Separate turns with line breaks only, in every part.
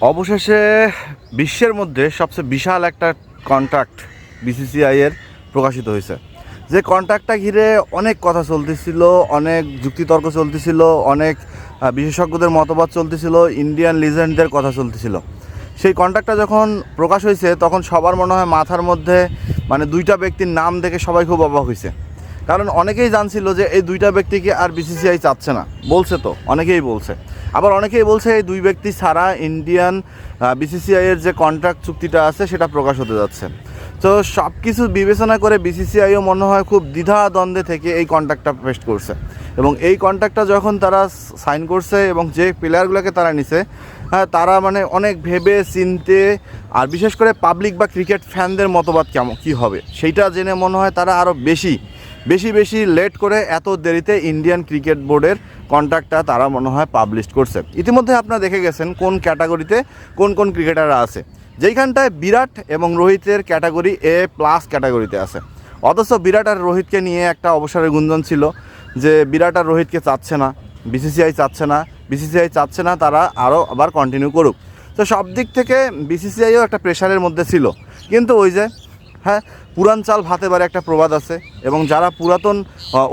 অবশেষে বিশ্বের মধ্যে সবচেয়ে বিশাল একটা কন্ট্রাক্ট বিসিসিআই এর প্রকাশিত হয়েছে। যে কন্ট্রাক্টটা ঘিরে অনেক কথা চলতেছিল, অনেক যুক্তিতর্ক চলতেছিল, অনেক বিশেষজ্ঞদের মতবাদ চলতেছিল ইন্ডিয়ান লিজেন্ডদের কথা চলতেছিল। সেই কন্ট্রাক্টটা যখন প্রকাশ হয়েছে, তখন সবার মনে হয় মাথার মধ্যে মানে দুইটা ব্যক্তির নাম দেখে সবাই খুব অবাক হয়েছে। কারণ অনেকেই জানছিল যে এই দুইটা ব্যক্তিকে আর বিসিসিআই চাচ্ছে না। বলছে তো, অনেকেই বলছে। আবার অনেকেই বলছে এই দুই ব্যক্তি ছাড়া ইন্ডিয়ান বিসিসিআই এর যে কন্ট্রাক্ট চুক্তিটা আছে, সেটা প্রকাশ হতে যাচ্ছে। তো সব কিছু বিবেচনা করে বিসিসিআইও মনে হয় খুব দ্বিধা দ্বন্দ্বে থেকে এই কন্ট্রাক্টটা পেস্ট করছে। এবং এই কন্ট্রাক্টটা যখন তারা সাইন করছে এবং যে প্লেয়ারগুলোকে তারা নিছে হ্যাঁ তারা মানে অনেক ভেবে চিনতে আর বিশেষ করে পাবলিক বা ক্রিকেট ফ্যানদের মতবাদ কেমন, কী হবে? সেইটা জেনে মনে হয় তারা আরও বেশি বেশি বেশি লেট করে এত দেরিতে ইন্ডিয়ান ক্রিকেট বোর্ডের কন্ট্রাক্টটা তারা মনে হয় পাবলিশ করছে। ইতিমধ্যে আপনারা দেখে গেছেন কোন ক্যাটাগরিতে কোন কোন ক্রিকেটাররা আছে। যেইখানটায় বিরাট এবং রোহিতের ক্যাটাগরি এ প্লাস ক্যাটাগরিতে আছে। অথচ বিরাট আর রোহিতকে নিয়ে একটা অবসরের গুঞ্জন ছিল যে বিরাট আর রোহিতকে চাচ্ছে না বিসিসিআই চাচ্ছে না বিসিসিআই চাচ্ছে না, তারা আরও আবার কন্টিনিউ করুক। তো সব দিক থেকে বিসিসিআইও একটা প্রেশারের মধ্যে ছিল। কিন্তু ওই যে হ্যাঁ পুরান চাল ভাতে বারে একটা প্রবাদ আছে এবং যারা পুরাতন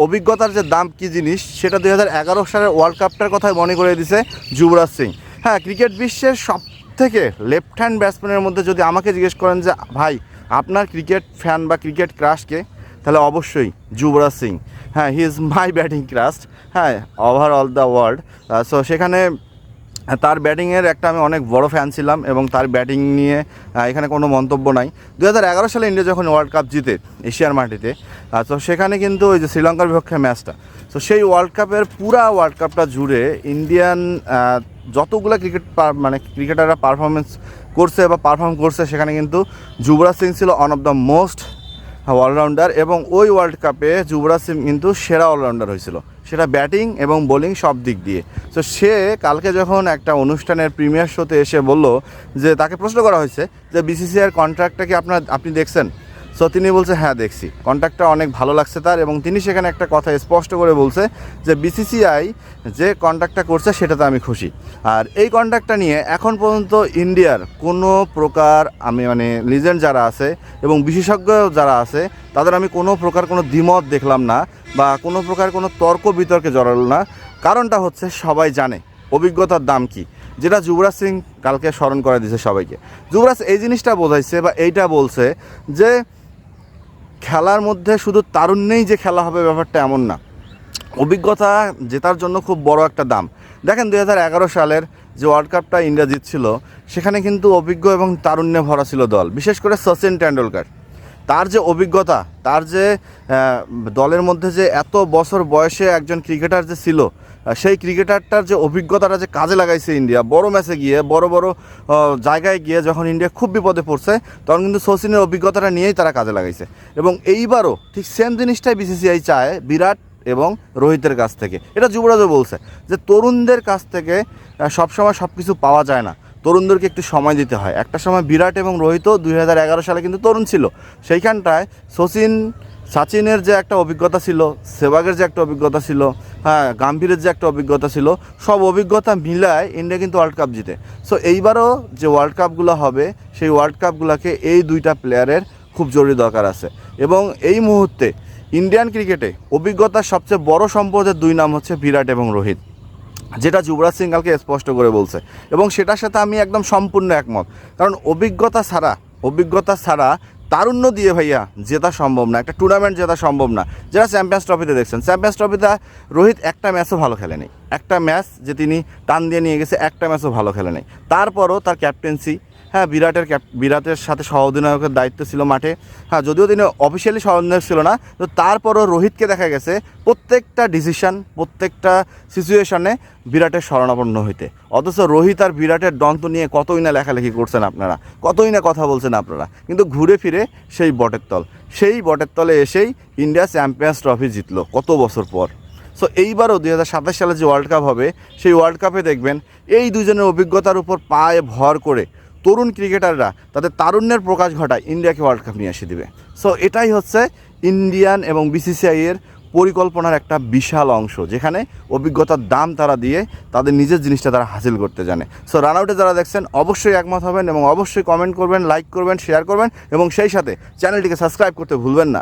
অভিজ্ঞতার যে দাম কী জিনিস, সেটা দুই হাজার এগারো সালের ওয়ার্ল্ড কাপটার কথাই মনে করে দিছে যুবরাজ সিং। হ্যাঁ ক্রিকেট বিশ্বের সব থেকে লেফট হ্যান্ড ব্যাটসম্যানের মধ্যে যদি আমাকে জিজ্ঞেস করেন যে, ভাই, আপনার ক্রিকেট ফ্যান বা ক্রিকেট ক্রাশকে তাহলে অবশ্যই যুবরাজ সিং। হ্যাঁ he is my batting crush হ্যাঁ ওভারঅল দ্য ওয়ার্ল্ড সো সেখানে তার ব্যাটিংয়ের একটা আমি অনেক বড় ফ্যান ছিলাম এবং তার ব্যাটিং নিয়ে এখানে কোনো মন্তব্য নাই। দু হাজার এগারো সালে ইন্ডিয়া যখন ওয়ার্ল্ড কাপ জিতে এশিয়ার মাটিতে তো সেখানে কিন্তু ওই যে শ্রীলঙ্কার বিপক্ষে ম্যাচটা তো সেই ওয়ার্ল্ড কাপের পুরা ওয়ার্ল্ড কাপটা জুড়ে ইন্ডিয়ান যতগুলো ক্রিকেট মানে ক্রিকেটাররা পারফরমেন্স করছে বা পারফর্ম করছে, সেখানে কিন্তু যুবরাজ সিং ছিল one of the most all rounder এবং ওই ওয়ার্ল্ড কাপে যুবরাজ সিং কিন্তু সেরা অলরাউন্ডার হয়েছিল। সেটা ব্যাটিং এবং বোলিং সব দিক দিয়ে। তো সে কালকে যখন একটা অনুষ্ঠানের প্রিমিয়ার শোতে এসে বলল যে, তাকে প্রশ্ন করা হয়েছে যে বিসিসিআইয়ের কন্ট্রাক্টটা কি আপনার, আপনি দেখছেন? সো তিনি বলছে হ্যাঁ দেখছি। কন্ট্রাক্টটা অনেক ভালো লাগছে তার এবং তিনি সেখানে একটা কথা স্পষ্ট করে বলছে যে বিসিসিআই যে কন্ট্রাক্টটা করছে সেটাতে আমি খুশি। আর এই কন্ট্রাক্টটা নিয়ে এখন পর্যন্ত ইন্ডিয়ার কোনো প্রকার আমি মানে লিজেন্ড যারা আছে এবং বিশেষজ্ঞ যারা আছে, তাদের আমি কোনো প্রকার কোনো দ্বিমত দেখলাম না বা কোনো প্রকার কোনো তর্ক বিতর্কে জড়ালো না। কারণটা হচ্ছে, সবাই জানে অভিজ্ঞতার দাম কি। যেটা যুবরাজ সিং কালকে স্মরণ করে দিয়েছে সবাইকে। যুবরাজ এই জিনিসটা বোঝাইছে বা এইটা বলছে যে খেলার মধ্যে শুধু তারুণ্যেই যে খেলা হবে ব্যাপারটা এমন না। অভিজ্ঞতা জেতার জন্য খুব বড় একটা দাম। দেখেন দু হাজার এগারো সালের যে ওয়ার্ল্ড কাপটা ইন্ডিয়া জিতছিল, সেখানে কিন্তু অভিজ্ঞ এবং তারুণ্যে ভরা ছিল দল, বিশেষ করে সচিন টেন্ডুলকার তার যে অভিজ্ঞতা, তার যে দলের মধ্যে যে এত বছর বয়সে একজন ক্রিকেটার যে ছিল সেই ক্রিকেটারটার যে অভিজ্ঞতাটা যে কাজে লাগাইছে ইন্ডিয়া, বড় ম্যাচে গিয়ে, বড় বড় জায়গায় গিয়ে যখন ইন্ডিয়া খুব বিপদে পড়ছে, তখন কিন্তু সচিনের অভিজ্ঞতাটা নিয়েই তারা কাজে লাগাইছে। এবং এইবারও ঠিক সেম জিনিসটাই বিসিসিআই চায় বিরাট এবং রোহিতের কাছ থেকে। এটা যুবরাজও বলছে যে, তরুণদের কাছ থেকে সবসময় সব কিছু পাওয়া যায় না। তরুণদেরকে একটু সময় দিতে হয়। একটা সময় বিরাট এবং রোহিতও দুই সালে কিন্তু তরুণ ছিল। সেইখানটায় সচিন, সাচিনের যে একটা অভিজ্ঞতা ছিল সেবাগের যে একটা অভিজ্ঞতা ছিল হ্যাঁ গাম্ভীরের যে একটা অভিজ্ঞতা ছিল, সব অভিজ্ঞতা মিলায় ইন্ডিয়া কিন্তু ওয়ার্ল্ড কাপ জিতে। সো এইবারও যে ওয়ার্ল্ড কাপগুলো হবে, সেই ওয়ার্ল্ড কাপগুলোকে এই দুইটা প্লেয়ারের খুব জরুরি দরকার আছে। এবং এই মুহূর্তে ইন্ডিয়ান ক্রিকেটে অভিজ্ঞতার সবচেয়ে বড় সম্পদের দুই নাম হচ্ছে বিরাট এবং রোহিত। যেটা যুবরাজ সিং কালকে স্পষ্ট করে বলছে। এবং সেটার সাথে আমি একদম সম্পূর্ণ একমত। কারণ অভিজ্ঞতা ছাড়া অভিজ্ঞতা ছাড়া তারুণ্য দিয়ে ভাইয়া জেতা সম্ভব না। একটা টুর্নামেন্ট জেতা সম্ভব না। যেটা চ্যাম্পিয়ন্স ট্রফিতে দেখছেন চ্যাম্পিয়ন্স ট্রফিতে রোহিত একটা ম্যাচও ভালো খেলেনি। একটা ম্যাচ যে তিনি টান দিয়ে নিয়ে গেছে, একটা ম্যাচও ভালো খেলেনি। তারপরও তার ক্যাপ্টেন্সি হ্যাঁ বিরাটের বিরাটের সাথে সহ অধিনায়কের দায়িত্ব ছিল মাঠে। হ্যাঁ যদিও তিনি অফিসিয়ালি সহ অধিনায়ক ছিল না, তো তারপরও রোহিতকে দেখা গেছে প্রত্যেকটা ডিসিশন প্রত্যেকটা সিচুয়েশনে বিরাটের শরণাপন্ন হইতে। অথচ রোহিত আর বিরাটের দন্ত নিয়ে কতই না লেখালেখি করছেন আপনারা, কতই না কথা বলছেন আপনারা। কিন্তু ঘুরে ফিরে সেই বটের তল, সেই বটের তলে এসেই ইন্ডিয়া চ্যাম্পিয়ন্স ট্রফি জিতলো কত বছর পর। সো এইবারও দুই হাজার সাতাশ সালে যে ওয়ার্ল্ড কাপ হবে, সেই ওয়ার্ল্ড কাপে দেখবেন এই দুজনের অভিজ্ঞতার উপর পায়ে ভর করে তরুণ ক্রিকেটাররা তাদের তারুণ্যের প্রকাশ ঘটায় ইন্ডিয়াকে ওয়ার্ল্ড কাপ নিয়ে এসে দিবে। সো এটাই হচ্ছে ইন্ডিয়ান এবং বিসিসিআই এর পরিকল্পনার একটা বিশাল অংশ, যেখানে অভিজ্ঞতার দাম তারা দিয়ে তাদের নিজের জিনিসটা তারা হাসিল করতে জানে। সো রান আউটে যারা দেখছেন, অবশ্যই একমত হবেন এবং অবশ্যই কমেন্ট করবেন লাইক করবেন শেয়ার করবেন এবং সেই সাথে চ্যানেলটিকে সাবস্ক্রাইব করতে ভুলবেন না।